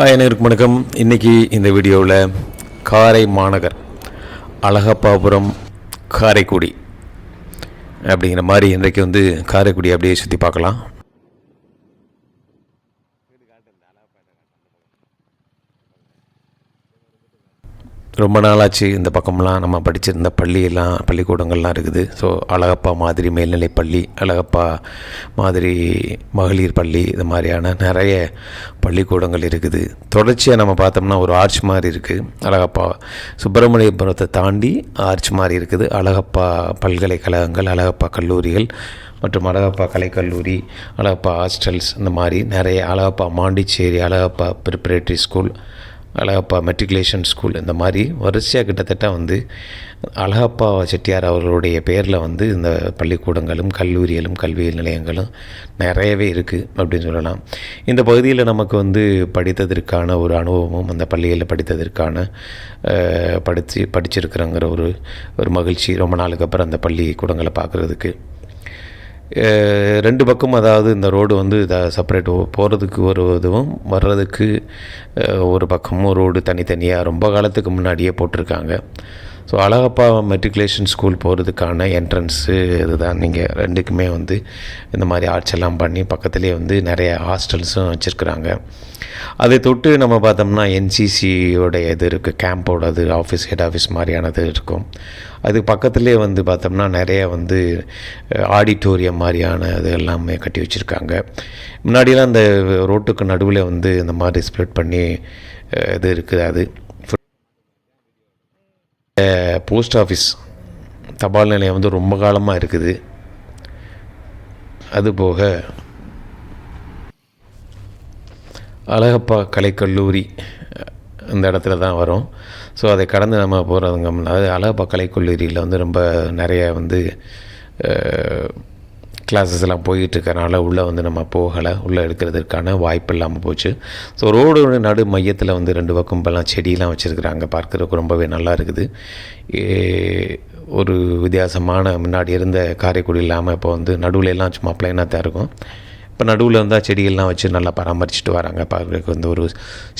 Hi அனைவருக்கும் வணக்கம். இன்றைக்கி இந்த வீடியோவில் காரை மாநகர் அழகப்பாபுரம் காரைக்குடி அப்படிங்கிற மாதிரி இன்றைக்கு வந்து காரைக்குடி அப்படியே சுற்றி பார்க்கலாம். ரொம்ப நாளாச்சு இந்த பக்கம்லாம். நம்ம படிச்சிருந்த பள்ளியெல்லாம் பள்ளிக்கூடங்கள்லாம் இருக்குது. ஸோ அழகப்பா மாதிரி மேல்நிலை பள்ளி அழகப்பா மாதிரி மகளிர் பள்ளி இது மாதிரியான நிறைய பள்ளிக்கூடங்கள் இருக்குது. தொடர்ச்சியாக நம்ம பார்த்தோம்னா ஒரு ஆர்ச் மாதிரி இருக்குது அழகப்பா சுப்பிரமணியபுரத்தை தாண்டி ஆர்ச் மாதிரி இருக்குது. அழகப்பா பல்கலைக்கழகங்கள் அழகப்பா கல்லூரிகள் மற்றும் அழகப்பா கலைக்கல்லூரி அழகப்பா ஹாஸ்டல்ஸ் இந்த மாதிரி நிறைய. Alagappa Montessori Alagappa preparatory school Alagappa matriculation school இந்த மாதிரி வரிசையாக கிட்டத்தட்ட வந்து அழகப்பா செட்டியார் அவர்களுடைய பேரில் வந்து இந்த பள்ளிக்கூடங்களும் கல்லூரிகளும் கல்வி நிலையங்களும் நிறையவே இருக்குது அப்படின்னு சொல்லலாம். இந்த பகுதியில் நமக்கு வந்து படித்ததற்கான ஒரு அனுபவமும் அந்த பள்ளிகளில் படித்ததற்கான படித்து படிச்சிருக்கிறங்கிற ஒரு ஒரு மகிழ்ச்சி. ரொம்ப நாளுக்கு அப்புறம் அந்த பள்ளிக்கூடங்களை பார்க்குறதுக்கு. ரெண்டு பக்கம் அதாவது இந்த ரோடு வந்து இதை செப்பரேட் போகிறதுக்கு ஒரு இதுவும் வர்றதுக்கு ஒரு பக்கமும் ரோடு தனித்தனியாக ரொம்ப காலத்துக்கு முன்னாடியே போட்டிருக்காங்க. ஸோ அழகப்பா மெட்ரிகுலேஷன் ஸ்கூல் போகிறதுக்கான என்ட்ரன்ஸு இதுதான். நீங்கள் ரெண்டுக்குமே வந்து இந்த மாதிரி ஆர்ட்ஸ் எல்லாம் பண்ணி பக்கத்துலேயே வந்து நிறைய ஹாஸ்டல்ஸும் வச்சுருக்குறாங்க. அதை தொட்டு நம்ம பார்த்தோம்னா என்சிசியோட இது இருக்குது கேம்போடது ஆஃபீஸ் ஹெட் ஆஃபீஸ் மாதிரியானது இருக்கும். அதுக்கு பக்கத்துலேயே வந்து பார்த்தோம்னா நிறைய வந்து ஆடிட்டோரியம் மாதிரியான இது எல்லாமே கட்டி வச்சுருக்காங்க. முன்னாடியெல்லாம் அந்த ரோட்டுக்கு நடுவில் வந்து இந்த மாதிரி ஸ்ப்ளிட் பண்ணி இது இருக்குது. அது போஸ்ட் ஆஃபீஸ் தபால் நிலையம் வந்து ரொம்ப காலமாக இருக்குது. அதுபோக அழகப்பா கலைக்கல்லூரி இந்த இடத்துல தான் வரும். ஸோ அதை கடந்து நம்ம போகிறதுங்க அதாவது அழகப்பா கலைக்கல்லூரியில் வந்து ரொம்ப நிறைய வந்து கிளாஸஸ் எல்லாம் போயிட்டு இருக்கறனால உள்ளே வந்து நம்ம போகலை. உள்ளே எடுக்கிறதுக்கான வாய்ப்பு இல்லாமல் போச்சு. ஸோ ரோடு நடு மையத்தில் வந்து ரெண்டு பக்கம் இப்போல்லாம் செடியெலாம் வச்சுருக்குறாங்க. பார்க்குறதுக்கு ரொம்பவே நல்லா இருக்குது. ஒரு வித்தியாசமான முன்னாடி இருந்த காரைக்குடி இல்லாமல் இப்போ வந்து நடுவில் எல்லாம் சும்மா பிளைனாக தான் இருக்கும். இப்போ நடுவில் இருந்தால் செடிகள்லாம் வச்சு நல்லா பராமரிச்சுட்டு வராங்க. பார்க்குறதுக்கு வந்து ஒரு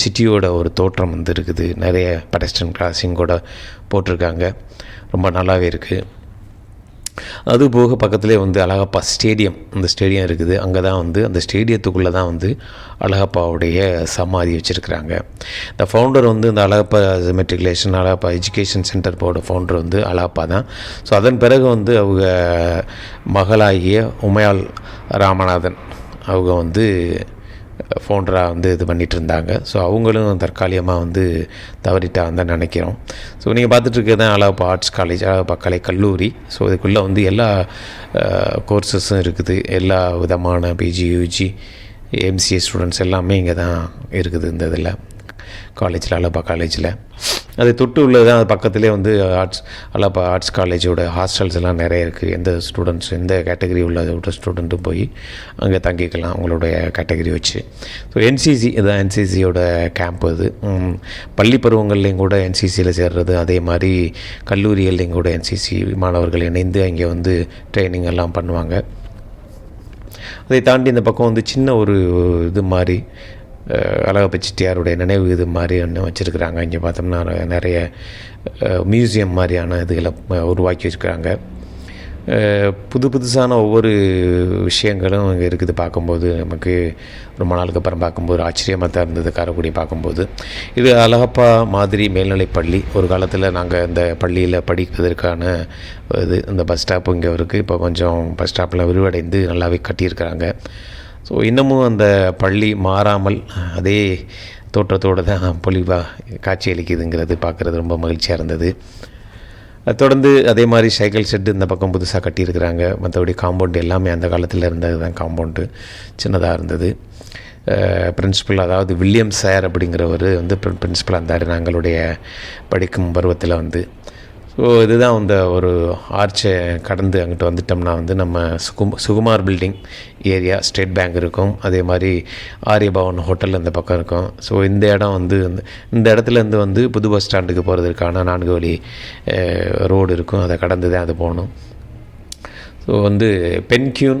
சிட்டியோட ஒரு தோற்றம் வந்து இருக்குது. நிறைய பெடஸ்டன் கிராசிங் கூட போட்டிருக்காங்க. ரொம்ப நல்லாவே இருக்குது அது போக பக்கத்துலேயே வந்து அழகப்பா ஸ்டேடியம் அந்த ஸ்டேடியம் இருக்குது. அங்கே தான் வந்து அந்த ஸ்டேடியத்துக்குள்ளே தான் வந்து அழகப்பாவுடைய சமாதி வச்சுருக்கிறாங்க. இந்த ஃபவுண்டர் வந்து இந்த Alagappa matriculation Alagappa education centre போட ஃபவுண்டர் வந்து அழகப்பா தான். ஸோ அதன் பிறகு வந்து அவங்க மகளாகிய உமையாள் ராமநாதன் அவங்க வந்து ஃபவுண்டராக வந்து இது பண்ணிகிட்டு இருந்தாங்க ஸோ அவங்களும் தற்காலிகமாக வந்து தவறிட்டாங்க தான் நினைக்கிறோம். ஸோ நீங்கள் பார்த்துட்ருக்கதான் தான் அழகப்பா ஆர்ட்ஸ் காலேஜ் அழகப்பா கலை கல்லூரி ஸோ இதுக்குள்ளே வந்து எல்லா கோர்சஸும் இருக்குது. எல்லா விதமான பிஜி யூஜி எம்சிஏ ஸ்டூடெண்ட்ஸ் எல்லாமே இங்கே தான் இருக்குது இந்த இதில். காலேஜில் அழகப்பா காலேஜில் அதை தொட்டு உள்ளது அது பக்கத்துலேயே வந்து ஆர்ட்ஸ் அழகப்பா ஆர்ட்ஸ் காலேஜோட ஹாஸ்டல்ஸ் எல்லாம் நிறைய இருக்குது எந்த ஸ்டூடெண்ட்ஸ் எந்த கேட்டகரி உள்ள ஸ்டூடெண்ட்டும் போய் அங்கே தங்கிக்கலாம் அவங்களுடைய கேட்டகரி வச்சு. ஸோ என்சிசி இதான் என்சிசியோட கேம்ப் இது பள்ளி பருவங்கள்லேயும் கூட என்சிசியில் சேர்றது. அதே மாதிரி கல்லூரிகள்லேயும் கூட என்சிசி மாணவர்கள் இணைந்து அங்கே வந்து ட்ரைனிங் எல்லாம் பண்ணுவாங்க. அதை தாண்டி இந்த பக்கம் வந்து சின்ன ஒரு இது மாதிரி அழகப்ப செட்டியாருடைய நினைவு இது மாதிரி ஒன்று வச்சுருக்குறாங்க. இங்கே பார்த்தோம்னா நிறைய மியூசியம் மாதிரியான இதுகளை உருவாக்கி வச்சுருக்காங்க புது புதுசான ஒவ்வொரு விஷயங்களும் இங்கே இருக்குது பார்க்கும்போது. நமக்கு ரொம்ப நாளுக்கு அப்புறம் பார்க்கும்போது ஆச்சரியமாக தான் இருந்தது காரைக்குடி பார்க்கும்போது. இது அழகப்பா மாதிரி மேல்நிலைப் பள்ளி. ஒரு காலத்தில் நாங்கள் இந்த பள்ளியில் படிப்பதற்கான இது இந்த பஸ் ஸ்டாப் இங்கே இருக்குது இப்போ கொஞ்சம் பஸ் ஸ்டாப்பில் விரிவடைந்து நல்லாவே கட்டியிருக்கிறாங்க. ஸோ இன்னமும் அந்த பள்ளி மாறாமல் அதே தோற்றத்தோடு தான் பொலிவாக காட்சியளிக்குதுங்கிறது பார்க்குறது ரொம்ப மகிழ்ச்சியாக இருந்தது. தொடர்ந்து அதே மாதிரி சைக்கிள் செட்டு இந்த பக்கம் புதுசாக கட்டியிருக்கிறாங்க. மற்றபடி காம்பவுண்டு எல்லாமே அந்த காலத்தில் இருந்தது தான் காம்பவுண்டு சின்னதாக இருந்தது. பிரின்சிபல் அதாவது வில்லியம் சார் அப்படிங்கிறவர் வந்து பிரின்சிபலாக இருந்தார். நாங்களுடைய படிக்கும் பருவத்தில் வந்து. ஸோ இதுதான் அந்த ஒரு ஆர்ச்சை கடந்து அங்கிட்டு வந்துட்டோம்னா வந்து நம்ம சுகும் Sukumar building area State Bank இருக்கும். அதே மாதிரி ஆரியபவன் ஹோட்டல் அந்த பக்கம் இருக்கும். ஸோ இந்த இடம் வந்து இந்த- இந்த இடத்துலேருந்து வந்து புது பஸ் ஸ்டாண்டுக்கு போகிறதுக்கான நான்கு வழி ரோடு இருக்கும். அதை கடந்து தான் அது போகணும். ஸோ வந்து பென்கியூன்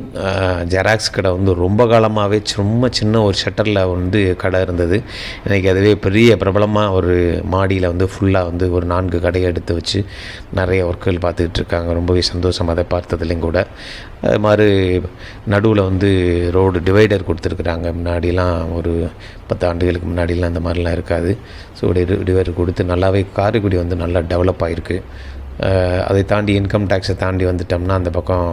ஜெராக்ஸ் கடை வந்து ரொம்ப காலமாகவே சும்மா சின்ன ஒரு ஷட்டரில் வந்து கடை இருந்தது. இன்றைக்கி அதுவே பெரிய பிரபலமாக ஒரு மாடியில் வந்து ஃபுல்லாக வந்து ஒரு நான்கு கடையை எடுத்து வச்சு நிறைய ஒர்க்குகள் பார்த்துக்கிட்டு இருக்காங்க. ரொம்பவே சந்தோஷம் அதை பார்த்ததுலேயும் கூட. அது மாதிரி நடுவில் வந்து ரோடு டிவைடர் கொடுத்துருக்குறாங்க. முன்னாடிலாம் ஒரு பத்து ஆண்டுகளுக்கு முன்னாடிலாம் அந்த மாதிரிலாம் இருக்காது. ஸோ டிவைடர் கொடுத்து நல்லாவே காரைக்குடி வந்து நல்லா டெவலப் ஆகிருக்கு அதை தாண்டி இன்கம் டேக்ஸை தாண்டி வந்துட்டோம்னா அந்த பக்கம்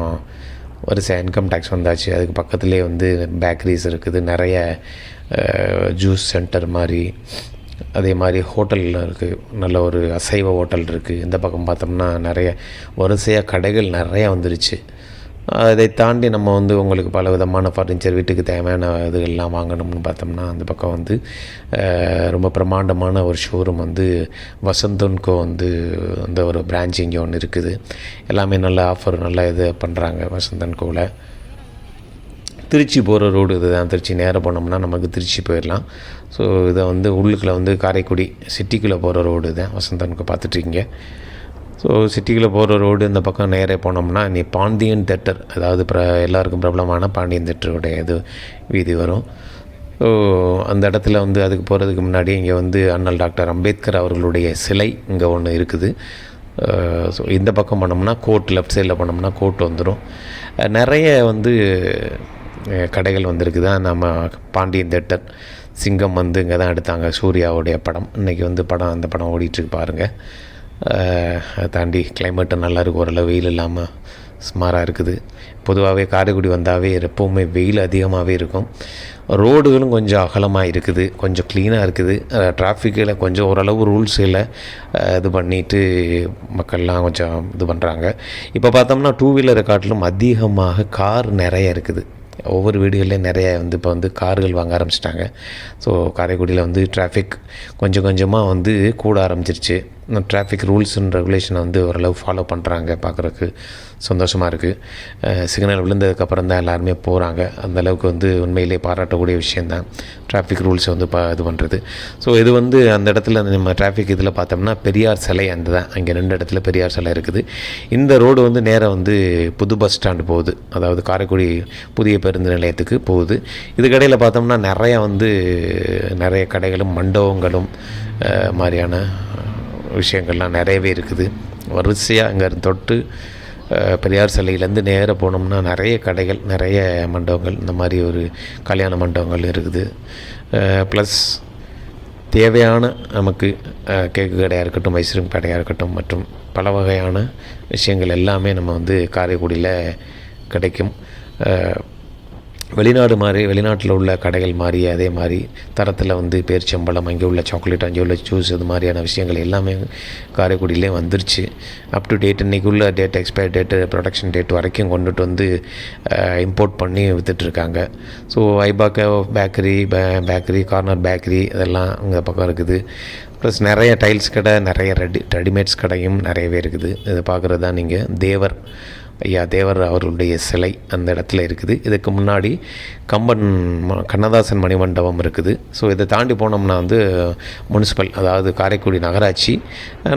வரிசையாக இன்கம் டேக்ஸ் வந்தாச்சு. அதுக்கு பக்கத்துலேயே வந்து பேக்கரிஸ் இருக்குது. நிறைய ஜூஸ் சென்டர் மாதிரி அதே மாதிரி ஹோட்டலில் இருக்குது நல்ல ஒரு அசைவ ஹோட்டல் இருக்குது இந்த பக்கம் பார்த்தோம்னா நிறைய வரிசையாக கடைகள் நிறையா வந்துருச்சு. அதை தாண்டி நம்ம வந்து உங்களுக்கு பல விதமான ஃபர்னிச்சர் வீட்டுக்கு தேவையான இதுகள்லாம் வாங்கணும்னு பார்த்தோம்னா அந்த பக்கம் வந்து ரொம்ப பிரமாண்டமான ஒரு ஷோரூம் வந்து வசந்தன்கோ வந்து அந்த ஒரு பிரான்ச் இங்கே ஒன்று இருக்குது. எல்லாமே நல்ல ஆஃபர் நல்ல இது பண்ணுறாங்க வசந்தன்கோவில் திருச்சி போகிற ரோடு இதுதான். திருச்சி நேராக போனோம்னா நமக்கு திருச்சி போயிடலாம். ஸோ இதை வந்து உள்ளுக்குள்ளே வந்து காரைக்குடி சிட்டிக்குள்ளே போகிற ரோடு தான் வசந்தனுக்கு பார்த்துட்ருக்கீங்க ஸோ சிட்டிக்குள்ளே போகிற ரோடு இந்த பக்கம் நேரே போனோம்னா நீ பாண்டியன் தேட்டர் அதாவது பிர எல்லாருக்கும் பிரபலமான பாண்டியன் தேட்டருடைய இது வீதி வரும். ஸோ அந்த இடத்துல வந்து அதுக்கு போகிறதுக்கு முன்னாடி இங்கே வந்து அண்ணல் டாக்டர் அம்பேத்கர் அவர்களுடைய சிலை இங்கே ஒன்று இருக்குது. ஸோ இந்த பக்கம் போனோம்னா கோர்ட் லெஃப்ட் சைடில் போனோம்னா கோர்ட் வந்துடும் நிறைய வந்து கடைகள் வந்திருக்குது நம்ம பாண்டியன் தேட்டர் சிங்கம் வந்து இங்கே தான் எடுத்தாங்க சூர்யாவுடைய படம். இன்றைக்கி வந்து படம் அந்த படம் ஓடிட்டுருக்கு பாருங்கள் அதை தாண்டி கிளைமேட்டும் நல்லாயிருக்கும் ஓரளவு வெயில் இல்லாமல் சுமாராக இருக்குது. பொதுவாகவே காரைக்குடி வந்தாவே எப்போவுமே வெயில் அதிகமாகவே இருக்கும். ரோடுகளும் கொஞ்சம் அகலமாக இருக்குது. கொஞ்சம் க்ளீனாக இருக்குது. டிராஃபிக்கில் கொஞ்சம் ஓரளவு ரூல்ஸில் இது பண்ணிட்டு மக்கள்லாம் கொஞ்சம் இது பண்ணுறாங்க இப்போ பார்த்தோம்னா டூ வீலரை காட்டிலும் அதிகமாக கார் நிறைய இருக்குது. ஒவ்வொரு வீடுகள்லையும் நிறைய வந்து இப்போ வந்து கார்கள் வாங்க ஆரம்பிச்சிட்டாங்க. ஸோ காரைக்குடியில் வந்து டிராஃபிக் கொஞ்சம் கொஞ்சமாக வந்து கூட ஆரம்பிச்சிருச்சு. டிராஃபிக் ரூல்ஸ் அண்ட் ரெகுலேஷனை வந்து ஓரளவு ஃபாலோ பண்ணுறாங்க பார்க்குறக்கு சந்தோஷமாக இருக்குது சிக்னல் விழுந்ததுக்கப்புறம் தான் எல்லாருமே போகிறாங்க அந்த அளவுக்கு வந்து உண்மையிலே பாராட்டக்கூடிய விஷயந்தான் டிராஃபிக் ரூல்ஸை வந்து பா இது பண்ணுறது ஸோ இது வந்து அந்த இடத்துல நம்ம டிராஃபிக் இதில் பார்த்தோம்னா பெரியார் சிலை அந்த தான். அங்கே ரெண்டு இடத்துல பெரியார் சிலை இருக்குது. இந்த ரோடு வந்து நேராக வந்து புது பஸ் ஸ்டாண்டு போகுது. அதாவது காரைக்குடி புதிய பேருந்து நிலையத்துக்கு போகுது. இதுக்கடையில் பார்த்தோம்னா நிறையா வந்து நிறைய கடைகளும் மண்டபங்களும் மாதிரியான விஷயங்கள்லாம் நிறையவே இருக்குது. வரிசையாக இங்கே தொட்டு பெரியார் சிலையிலேருந்து நேராக போனோம்னா நிறைய கடைகள் நிறைய மண்டபங்கள் இந்த மாதிரி ஒரு கல்யாண மண்டபங்கள் இருக்குது. ப்ளஸ் தேவையான நமக்கு கேக்கு கடையாக இருக்கட்டும் ஐஸ்கிரீம் கடையாக இருக்கட்டும் மற்றும் பல வகையான விஷயங்கள் எல்லாமே நம்ம வந்து காரைக்குடியில் கிடைக்கும். வெளிநாடு மாதிரி வெளிநாட்டில் உள்ள கடைகள் மாதிரி அதே மாதிரி தரத்தில் வந்து பேரிச்சம்பழம் அங்கே உள்ள சாக்லேட் அங்கே உள்ள ஜூஸ் இது மாதிரியான விஷயங்கள் எல்லாமே காரைக்குடியிலே வந்துருச்சு. அப் டு டேட் இன்றைக்கி உள்ள date expire date production date வரைக்கும் கொண்டுட்டு வந்து இம்போர்ட் பண்ணி விற்றுட்ருக்காங்க ஸோ ஐபாக்க பேக்கரி பே பேக்கரி கார்னர் பேக்கரி இதெல்லாம் இந்த பக்கம் இருக்குது. ப்ளஸ் நிறைய டைல்ஸ் கடை நிறைய ரெடி ரெடிமேட்ஸ் கடையும் நிறையவே இருக்குது. இதை பார்க்குறது தான் நீங்கள் தேவர் ஐயா தேவர் அவர்களுடைய சிலை அந்த இடத்துல இருக்குது. இதுக்கு முன்னாடி கம்பன் கண்ணதாசன் மணிமண்டபம் இருக்குது. ஸோ இதை தாண்டி போனோம்னா வந்து முனிசிபல் அதாவது காரைக்குடி நகராட்சி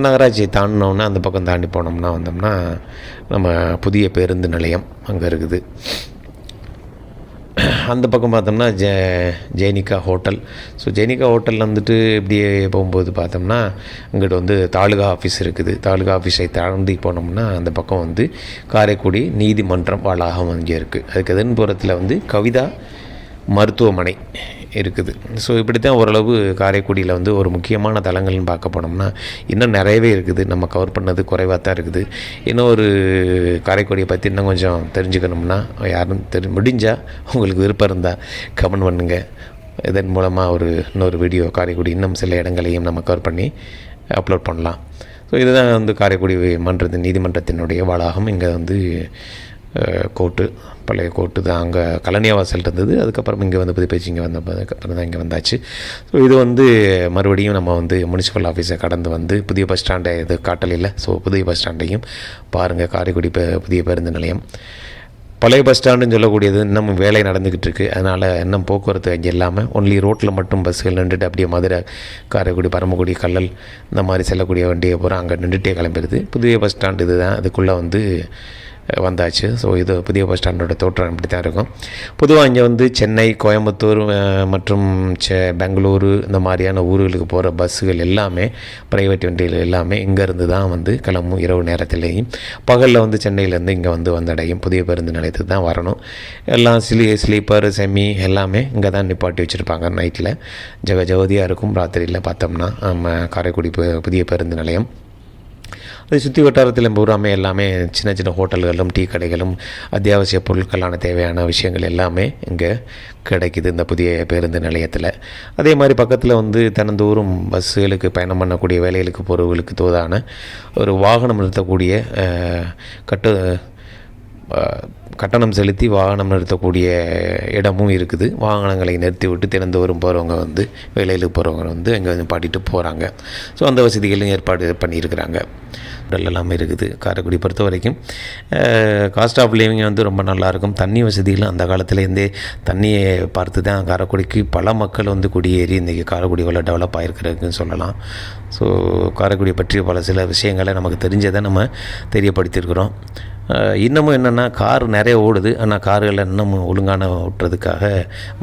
நகராட்சியை தாண்டினோன்னா அந்த பக்கம் தாண்டி போனோம்னா வந்தோம்னா நம்ம புதிய பேருந்து நிலையம் அங்கே இருக்குது. அந்த பக்கம் பார்த்தோம்னா ஜெ ஜெய்னிகா ஹோட்டல். ஸோ ஜெய்னிகா ஹோட்டலில் வந்துட்டு இப்படியே போகும்போது பார்த்தோம்னா இங்கிட்ட வந்து தாலுகா ஆஃபீஸ் இருக்குது. தாலுகா ஆஃபீஸை தாண்டி போனோம்னா அந்த பக்கம் வந்து காரைக்குடி நீதிமன்றம் வளாகம் அங்கே இருக்குது அதுக்கு எதிர்புறத்தில் வந்து கவிதா மருத்துவமனை இருக்குது. ஸோ இப்படி தான் ஓரளவு காரைக்குடியில் வந்து ஒரு முக்கியமான தலங்கள்னு பார்க்க போனோம்னா இன்னும் நிறையவே இருக்குது. நம்ம கவர் பண்ணது குறைவாக தான் இருக்குது. இன்னும் ஒரு காரைக்குடியை பற்றி இன்னும் கொஞ்சம் தெரிஞ்சுக்கணும்னா யாரும் தெரி முடிஞ்சால் உங்களுக்கு விருப்பம் இருந்தால் கமெண்ட் பண்ணுங்கள் இதன் மூலமாக ஒரு இன்னொரு வீடியோ காரைக்குடி இன்னும் சில இடங்களையும் நம்ம கவர் பண்ணி அப்லோட் பண்ணலாம். ஸோ இதுதான் வந்து காரைக்குடி மன்றத்தின் நீதிமன்றத்தினுடைய வளாகம். இங்கே வந்து கோர்ட்டு பழைய கோர்ட்டு தான் அங்கே கலனியாவாசல் இருந்தது. அதுக்கப்புறம் இங்கே வந்து புதுப்பேச்சு இங்கே வந்த அதுக்கப்புறம் தான் இங்கே வந்தாச்சு. ஸோ இது வந்து மறுபடியும் நம்ம வந்து முனிசிபல் ஆஃபீஸை கடந்து வந்து புதிய பஸ் ஸ்டாண்டை இது காட்டலையில் ஸோ புதிய பஸ் ஸ்டாண்டையும் பாருங்கள் காரைக்குடி பே- புதிய பேருந்து நிலையம். பழைய பஸ் ஸ்டாண்டுன்னு சொல்லக்கூடியது இன்னும் வேலை நடந்துக்கிட்டு இருக்குது அதனால் இன்னும் போக்குவரத்து அங்கே இல்லாமல் ஒன்லி ரோட்டில் மட்டும் பஸ்ஸுகள் நின்றுட்டு அப்படியே மதுரை காரைக்குடி பரமக்குடி கல்லல் இந்த மாதிரி செல்லக்கூடிய வண்டியை பூரா அங்கே நின்றுட்டே கிளம்பிடுது. புதிய பஸ் ஸ்டாண்டு இது தான் அதுக்குள்ளே வந்து வந்தாச்சு. ஸோ இது புதிய பஸ் ஸ்டாண்டோட தோற்றம் இப்படி தான் இருக்கும். பொதுவாக இங்கே வந்து சென்னை கோயம்புத்தூர் மற்றும் செ பெங்களூரு இந்த மாதிரியான ஊர்களுக்கு போகிற பஸ்ஸுகள் எல்லாமே ப்ரைவேட் வண்டிகள் எல்லாமே இங்கேருந்து தான் வந்து கிளம்பும் இரவு நேரத்துலேயும். பகலில் வந்து சென்னையிலேருந்து இங்கே வந்து வந்தடையும். புதிய பேருந்து நிலையத்துக்கு தான் வரணும். எல்லாம் ஸ்லீ ஸ்லீப்பர் செமி எல்லாமே இங்கே தான் நிப்பாட்டி வச்சுருப்பாங்க நைட்டில் ஜெக ஜோதியாக இருக்கும். ராத்திரியில் பார்த்தோம்னா நம்ம காரைக்குடி புதிய பேருந்து நிலையம். அதை சுற்றி வட்டாரத்தில் பூராமே எல்லாமே சின்ன சின்ன ஹோட்டல்களும் டீ கடைகளும் அத்தியாவசிய பொருட்களான தேவையான விஷயங்கள் எல்லாமே இங்கே கிடைக்குது இந்த புதிய பேருந்து நிலையத்தில். அதே மாதிரி பக்கத்தில் வந்து தினந்தோறும் பஸ்ஸுகளுக்கு பயணம் பண்ணக்கூடிய வேலைகளுக்கு போகிறவர்களுக்கு தோதான ஒரு வாகனம் நிறுத்தக்கூடிய கட்டு கட்டணம் செலுத்தி வாகனம் நிறுத்தக்கூடிய இடமும் இருக்குது. வாகனங்களை நிறுத்தி விட்டு திறந்தோறும் போகிறவங்க வந்து வேலையில் போகிறவங்க வந்து அங்கே வந்து பாட்டிட்டு போகிறாங்க ஸோ அந்த வசதிகளும் ஏற்பாடு பண்ணியிருக்கிறாங்க. ஹோட்டல் இருக்குது. காரைக்குடி பொறுத்த வரைக்கும் காஸ்ட் ஆஃப் லிவிங் வந்து ரொம்ப நல்லாயிருக்கும். தண்ணி வசதிகளும் அந்த காலத்துலேருந்தே தண்ணியை பார்த்து தான் காரைக்குடிக்கு பல மக்கள் வந்து குடியேறி இன்றைக்கி காரைக்குடி வளர் டெவலப் ஆகிருக்கிறதுன்னு சொல்லலாம். ஸோ காரைக்குடியை பற்றிய பல சில விஷயங்களை நமக்கு தெரிஞ்சதை நம்ம தெரியப்படுத்தியிருக்கிறோம். இன்னமும் என்னென்னா கார் நிறைய ஓடுது. ஆனால் கார்களை இன்னமும் ஒழுங்கான ஓட்டுறதுக்காக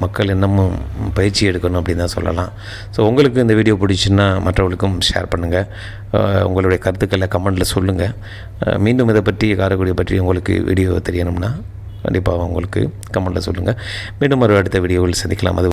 மக்கள் இன்னமும் பயிற்சி எடுக்கணும் அப்படின்னு தான் சொல்லலாம். ஸோ உங்களுக்கு இந்த வீடியோ பிடிச்சுன்னா மற்றவர்களுக்கும் ஷேர் பண்ணுங்கள் உங்களுடைய கருத்துக்களை கமெண்டில் சொல்லுங்கள் மீண்டும் இதை பற்றி காரைக்குடியை பற்றி உங்களுக்கு வீடியோ தெரியணும்னா கண்டிப்பாக உங்களுக்கு கமெண்டில் சொல்லுங்கள் மீண்டும் ஒரு அடுத்த வீடியோவில் சந்திக்கலாம். அது